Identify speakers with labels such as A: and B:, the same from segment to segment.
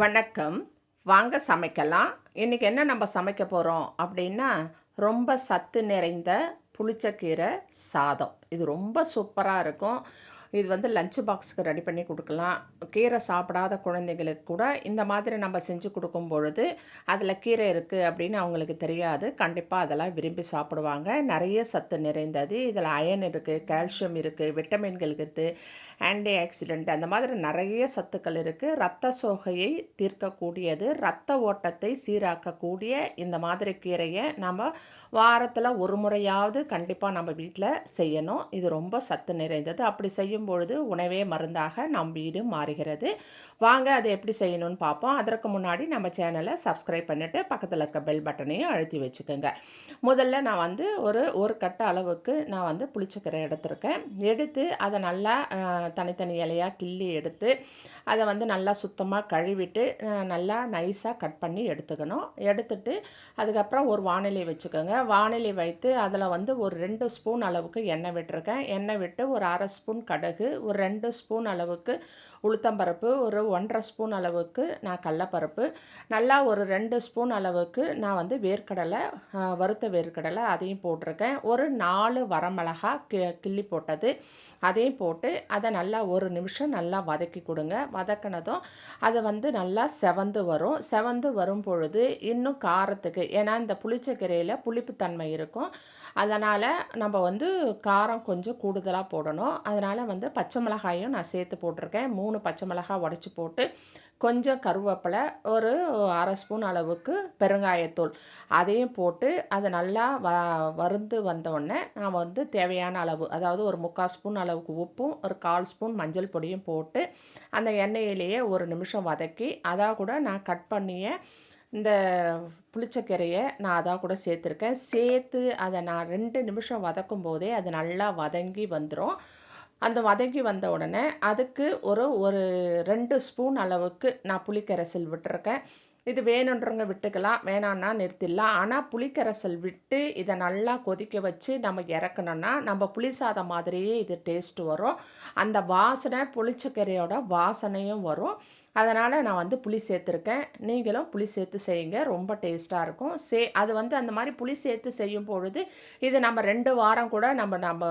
A: வணக்கம். வாங்க சமைக்கலாம். இன்றைக்கி என்ன நம்ம சமைக்க போகிறோம் அப்படின்னா ரொம்ப சத்து நிறைந்த புளிச்சக்கீரை சாதம். இது ரொம்ப சூப்பராக இருக்கும். இது வந்து லஞ்ச் பாக்ஸுக்கு ரெடி பண்ணி கொடுக்கலாம். கீரை சாப்பிடாத குழந்தைங்களுக்கு கூட இந்த மாதிரி நம்ம செஞ்சு கொடுக்கும் பொழுது அதில் கீரை இருக்குது அப்படின்னு அவங்களுக்கு தெரியாது. கண்டிப்பாக அதெல்லாம் விரும்பி சாப்பிடுவாங்க. நிறைய சத்து நிறைந்தது. இதில் அயன் இருக்குது கால்சியம் இருக்குது விட்டமின்கள் இருக்குது ஆன்டி ஆக்சிடெண்ட் அந்த மாதிரி நிறைய சத்துக்கள் இருக்குது ரத்த சோகையை தீர்க்கக்கூடியது. ரத்த ஓட்டத்தை சீராக்கக்கூடிய இந்த மாதிரி கீரையை நம்ம வாரத்தில் ஒரு முறையாவது கண்டிப்பாக நம்ம வீட்டில் செய்யணும். இது ரொம்ப சத்து நிறைந்தது. அப்படி செய்யும் பொழுது உணவே மருந்தாக நம் வீடு மாறுகிறது. வாங்க அதை எப்படி செய்யணும்னு பார்ப்போம். அதற்கு முன்னாடி நம்ம சேனலை சப்ஸ்கிரைப் பண்ணிவிட்டு பக்கத்தில் இருக்க பெல் பட்டனையும் அழுத்தி வச்சுக்கோங்க. முதல்ல நான் வந்து ஒரு ஒரு கட்ட அளவுக்கு நான் வந்து புளிச்சக்கரை எடுத்திருக்கேன். எடுத்து அதை நல்லா தனித்தனி இலையாக கிள்ளி எடுத்து அதை வந்து நல்லா சுத்தமாக கழுவிட்டு நல்லா நைஸாக கட் பண்ணி எடுத்துக்கணும். எடுத்துட்டு அதுக்கப்புறம் ஒரு வானிலை வச்சுக்கோங்க. வானிலை வைத்து அதில் வந்து ஒரு ரெண்டு ஸ்பூன் அளவுக்கு எண்ணெய் விட்டுருக்கேன். எண்ணெய் விட்டு ஒரு அரை ஸ்பூன் கடுகு ஒரு ரெண்டு ஸ்பூன் அளவுக்கு உளுத்தம்பருப்பு ஒரு ஒன்றரை ஸ்பூன் அளவுக்கு நான் கடலப்பருப்பு. நல்லா ஒரு ரெண்டு ஸ்பூன் அளவுக்கு நான் வந்து வேர்க்கடலை வறுத்த வேர்க்கடலை அதையும் போட்டிருக்கேன். ஒரு நாலு வரமிளகா கி கிள்ளி போட்டது அதையும் போட்டு அதை நல்லா ஒரு நிமிஷம் நல்லா வதக்கி கொடுங்க. வதக்கினதும் அதை வந்து நல்லா செவந்து வரும். செவந்து வரும் பொழுது இன்னும் காரத்துக்கு ஏன்னா இந்த புளிச்சக்கீரையில் புளிப்புத்தன்மை இருக்கும். அதனால் நம்ம வந்து காரம் கொஞ்சம் கூடுதலாக போடணும். அதனால் வந்து பச்சை மிளகாயும் நான் சேர்த்து போட்டிருக்கேன். மூணு பச்சை மிளகாய் உடச்சி போட்டு கொஞ்சம் கருவேப்பிலை ஒரு அரை ஸ்பூன் அளவுக்கு பெருங்காயத்தூள். அதையும் போட்டு அதை நல்லா வ வருந்து வந்தவுடனே நான் வந்து தேவையான அளவு அதாவது ஒரு முக்கால் ஸ்பூன் அளவுக்கு உப்பும் ஒரு கால் ஸ்பூன் மஞ்சள் பொடியும் போட்டு அந்த எண்ணெயிலேயே ஒரு நிமிஷம் வதக்கி அதாக கூட நான் கட் பண்ணிய இந்த புளிச்சக்கீரையை நான் அதாக கூட சேர்த்துருக்கேன். சேர்த்து அதை நான் ரெண்டு நிமிஷம் வதக்கும் போதே அது நல்லா வதங்கி வந்துடும் அந்த வதங்கி வந்த உடனே அதுக்கு ஒரு ஒரு ரெண்டு ஸ்பூன் அளவுக்கு நான் புளிக்கரைசல் விட்டுருக்கேன். இது வேணுன்றவங்க விட்டுக்கலாம் வேணான்னா நிறுத்திடலாம். ஆனால் புளிக்கரைசல் விட்டு இதை நல்லா கொதிக்க வச்சு நம்ம இறக்கணும்னா நம்ம புளி சாதம் மாதிரியே இது டேஸ்ட் வரும். அந்த வாசனை புளிச்சக்கரையோட வாசனையும் வரும். அதனால் நான் வந்து புளி சேர்த்துருக்கேன். நீங்களும் புளி சேர்த்து செய்யுங்க. ரொம்ப டேஸ்ட்டாக இருக்கும். சே அது வந்து அந்த மாதிரி புளி சேர்த்து செய்யும் பொழுது இது நம்ம ரெண்டு வாரம் கூட நம்ம நம்ம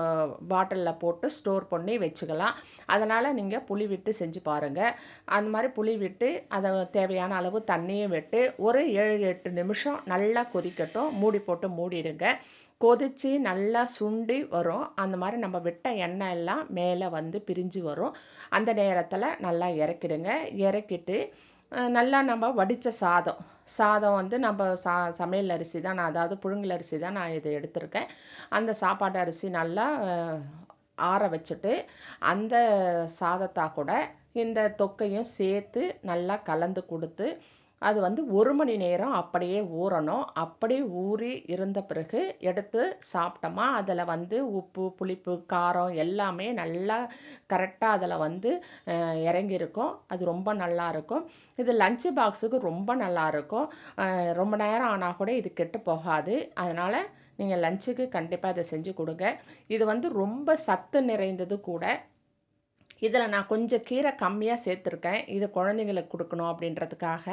A: பாட்டிலில் போட்டு ஸ்டோர் பண்ணி வச்சுக்கலாம். அதனால் நீங்கள் புளி விட்டு செஞ்சு பாருங்கள் அந்த மாதிரி புளி விட்டு அதை தேவையான அளவு தண்ணி தண்ணியும் விட்டு ஒரு ஏழு எட்டு நிமிஷம் நல்லா கொதிக்கட்டும். மூடி போட்டு மூடிடுங்க. கொதித்து நல்லா சுண்டி வரும். அந்த மாதிரி நம்ம விட்ட எண்ணெய் எல்லாம் மேலே வந்து பிரிஞ்சு வரும். அந்த நேரத்தில் நல்லா இறக்கிடுங்க. இறக்கிட்டு நல்லா நம்ம வடித்த சாதம். சாதம் வந்து நம்ம சா சமையல் அரிசி தான். நான் அதாவது புழுங்கல் அரிசி தான் நான் இதை எடுத்திருக்கேன். அந்த சாப்பாடு அரிசி நல்லா ஆற வச்சுட்டு அந்த சாதத்தா கூட இந்த தொக்கையும் சேர்த்து நல்லா கலந்து கொடுத்து அது வந்து ஒரு மணி நேரம் அப்படியே ஊறணும். அப்படி ஊறி இருந்த பிறகு எடுத்து சாப்பிட்டோமா அதில் வந்து உப்பு புளிப்பு காரம் எல்லாமே நல்லா கரெக்டாக அதில் வந்து இறங்கியிருக்கும். அது ரொம்ப நல்லாயிருக்கும் இது லஞ்சு பாக்ஸுக்கு ரொம்ப நல்லாயிருக்கும் ரொம்ப நேரம் ஆனால் கூட இது கெட்டு போகாது. அதனால் நீங்கள் லஞ்சுக்கு கண்டிப்பாக இதை செஞ்சு கொடுங்க. இது வந்து ரொம்ப சத்து நிறைந்தது கூட இதில் நான் கொஞ்சம் கீரை கம்மியாக சேர்த்துருக்கேன். இது குழந்தைங்களுக்கு கொடுக்கணும் அப்படின்றதுக்காக.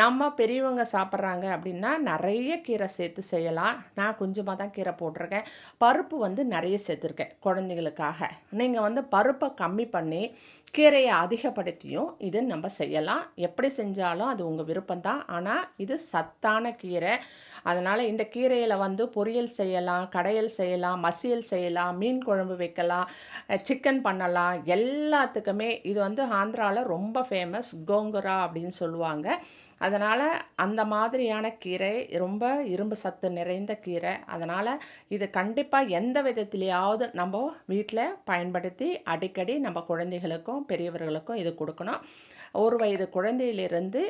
A: நம்ம பெரியவங்க சாப்பிட்றாங்க அப்படின்னா நிறைய கீரை சேர்த்து செய்யலாம். நான் கொஞ்சமாக தான் கீரை போட்டிருக்கேன். பருப்பு வந்து நிறைய சேர்த்துருக்கேன் குழந்தைங்களுக்காக நீங்கள் வந்து பருப்பை கம்மி பண்ணி கீரையை அதிகப்படுத்தியும் இது நம்ம செய்யலாம். எப்படி செஞ்சாலும் அது உங்கள் விருப்பம்தான் ஆனால் இது சத்தான கீரை. அதனால் இந்த கீரையில் வந்து பொரியல் செய்யலாம் கடையல் செய்யலாம் மசியல் செய்யலாம் மீன் குழம்பு வைக்கலாம் சிக்கன் பண்ணலாம் எல்லாத்துக்குமே இது வந்து ஆந்திராவில் ரொம்ப ஃபேமஸ் கோங்குரா அப்படின்னு சொல்லுவாங்க. அதனால் அந்த மாதிரியான கீரை ரொம்ப இரும்பு சத்து நிறைந்த கீரை அதனால் இது கண்டிப்பாக எந்த விதத்துலேயாவது நம்ம வீட்டில் பயன்படுத்தி அடிக்கடி நம்ம குழந்தைகளுக்கும் பெரியவர்களுக்கும் இது கொடுக்கணும். ஒரு வயது குழந்தையிலிருந்து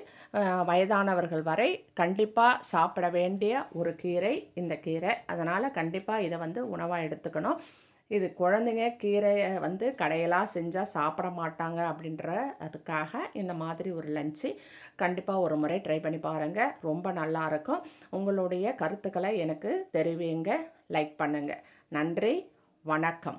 A: வயதானவர்கள் வரை கண்டிப்பாக சாப்பிட வேண்டிய ஒரு கீரை இந்த கீரை. அதனால் கண்டிப்பாக இதை வந்து உணவாக எடுத்துக்கணும். இது குழந்தைங்க கீரையை வந்து கடையெல்லாம் செஞ்சால் சாப்பிட மாட்டாங்க அப்படின்ற அதுக்காக இந்த மாதிரி ஒரு லஞ்சு கண்டிப்பாக ஒரு முறை ட்ரை பண்ணி பாருங்கள் ரொம்ப நல்லாயிருக்கும் உங்களுடைய கருத்துக்களை எனக்கு தெரிவிங்க லைக் பண்ணுங்கள் நன்றி வணக்கம்.